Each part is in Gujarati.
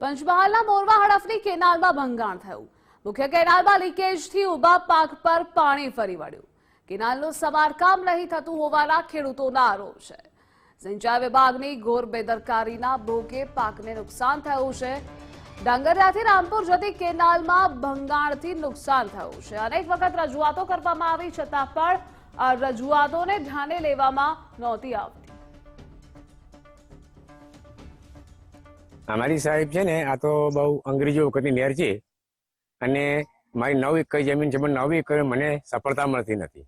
પંચમહાલના મોરવા હડફની કેનાલમાં ભંગાણ થયું. મુખ્ય કેનાલમાં લીકેજથી ઊભા પાક પર પાણી ફરી વળ્યું. કેનાલનું સમારકામ નહીં થતું હોવાના ખેડૂતોના આરોપ છે. સિંચાઈ વિભાગની ઘોર બેદરકારીના ભોગે પાકને નુકસાન થયું છે. ડાંગરિયાથી રામપુર જતી કેનાલમાં ભંગાણથી નુકસાન થયું છે. અનેક વખત રજૂઆતો કરવામાં આવી છતાં પણ રજૂઆતોને ધ્યાને લેવામાં નહોતી આવતી. અમારી સાહેબ છે ને, આ તો બહુ અંગ્રેજો વખતની નેર છે. અને મારી નવ એકર જમીન છે, પણ નવ એકર મને સફળતા મળતી નથી.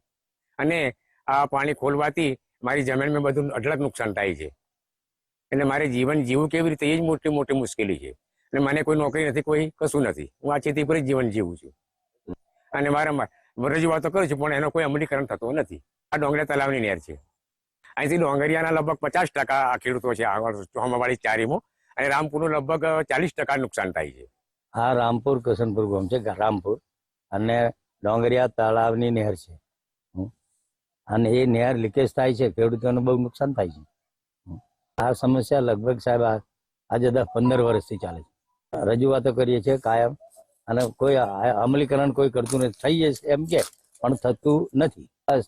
અને આ પાણી ખોલવાથી મારી જમીનમાં બધું અઢળક નુકસાન થાય છે. એટલે મારે જીવન જીવવું કેવી રીતે, એ જ મોટી મોટી મુશ્કેલી છે. અને મને કોઈ નોકરી નથી, કોઈ કશું નથી. હું આ ખેતી પર જ જીવન જીવું છું. અને મારા રજૂઆતો કરું છું, પણ એનો કોઈ અમલીકરણ થતો નથી. આ ડોંગરા તલાવની નહેર છે. અહીંથી ડોંગરિયાના લગભગ પચાસ ટકા ખેડૂતો છે આગળ ચોમાવાળી ચારીમાં. અને રામપુરનું લગભગ ચાલીસ ટકા નુકસાન થાય છે. હા રામપુર કસનપુર ગામ છે રામપુર. અને ડોંગરિયા તળાવની નહેર છે. અને એ નહેર લીકેજ થાય છે ખેડૂતોને બહુ નુકસાન થાય છે. આ સમસ્યા લગભગ સાહેબ આજે દસ પંદર વર્ષથી ચાલે છે. રજૂઆતો કરીએ છીએ કાયમ. અને કોઈ અમલીકરણ કોઈ કરતું નથી. થઈ જશે એમ કે પણ થતું નથી. બસ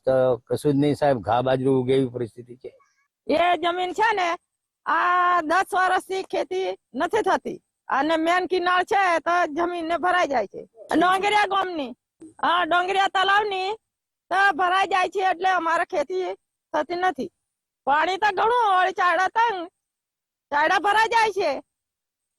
કશું જ નહીં સાહેબ ઘા બાજુ ઉગે એવી પરિસ્થિતિ છે. એ જમીન છે ને આ દસ વર્ષથી ખેતી નથી થતી. અને મેન કિનાર છે તો જમીન ને ભરાઈ જાય છે. ડોંગરિયા ગામની. હા, ડોંગરિયા તલાવની તો ભરાઈ જાય છે એટલે અમારે ખેતી થતી નથી. પાણી તો ઘણું હોય ચાડા તંગ. ચાડા ભરાઈ જાય છે.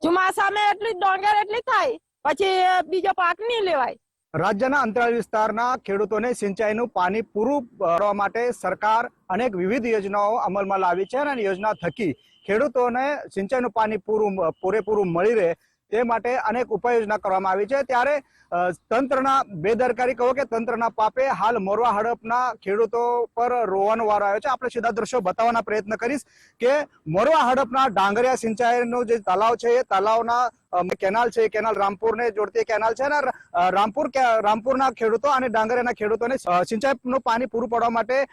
ચોમાસામાં એટલી ડોંગર એટલી થાય. પછી બીજો પાક નહીં લેવાય. રાજ્યના અંતરાળ વિસ્તારના ખેડૂતોને સિંચાઈનું પાણી પૂરું કરવા માટે સરકાર અનેક વિવિધ યોજનાઓ અમલમાં લાવી છે અને યોજના થકી ખેડૂતોને સિંચાઈનું પાણી પૂરું પૂરેપૂરું મળી રહે તે માટે અનેક ઉપાયોજના કરવામાં આવી છે. ત્યારે તંત્રના બેદરકારી કહો કે તંત્રના પાપે હાલ મોરવા હડપના ખેડૂતો પર રોવાનો વારો આવ્યો છે. આપણે સીધા દ્રશ્યો બતાવવાના પ્રયત્ન કરીશ કે મોરવા હડપના ડાંગરિયા સિંચાઈનો જે તલાવ છે, એ તલાવના કેનાલ છે કેનાલ રામપુરને જોડતી કેનાલ છે અને રામપુર રામપુરના ખેડૂતો અને ડાંગરિયાના ખેડૂતોને સિંચાઈ સિંચાઈનું પાણી પૂરું પાડવા માટે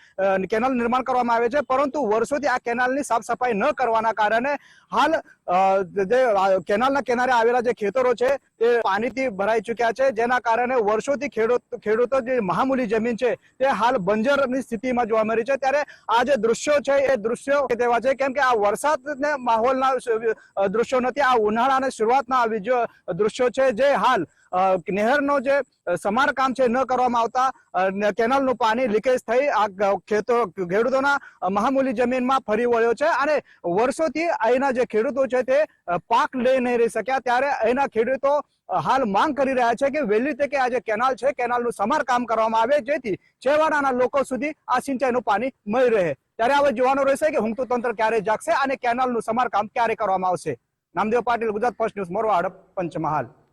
કેનાલ નિર્માણ કરવામાં આવે છે. પરંતુ વર્ષોથી આ કેનાલની સાફ સફાઈ ન કરવાના કારણે હાલ જે કેનાલના કિનારે આવેલા જે ખેતરો છે તે પાણીથી ભરાઈ ચૂક્યા છે, જેના કારણે વર્ષોથી ખેડૂત જે મહામૂલી જમીન છે, તે હાલ બંજરની સ્થિતિમાં જોવા મળી છે. ત્યારે આ જે દૃશ્યો છે, એ દૃશ્યો તેવા છે, કેમ કે આ વરસાદને માહોલના દૃશ્યો નથી, આ ઉનાળાની શરૂઆતના આ વીડિયો દૃશ્યો છે, જે હાલ નહેરનો જે સમારકામ છે, ન કરવામાં આવતા કેનાલનું પાણી લીકેજ થઈ, આ ખેતો, ખેડૂતોના મહામૂલી જમીનમાં ફરી વળ્યો છે. અને વર્ષોથી અહીંના જે ખેડૂતો છે, તે પાક લઈ નહીં રહી શક્યા. ત્યારે અહીંના ખેડૂતો હાલ માંગ કરી રહ્યા છે કે વહેલી તકે આ જે કેનાલ છે, કેનાલનું સમારકામ કરવામાં આવે, જેથી છેવાડાના લોકો સુધી આ સિંચાઈનું પાણી મળી રહે. ત્યારે હવે જોવાનું રહેશે કે હુંકતું તંત્ર ક્યારે જાગશે અને કેનાલનું સમારકામ ક્યારે કરવામાં આવશે. Namdev Patil, Gujarat First News Morva Panchmahal.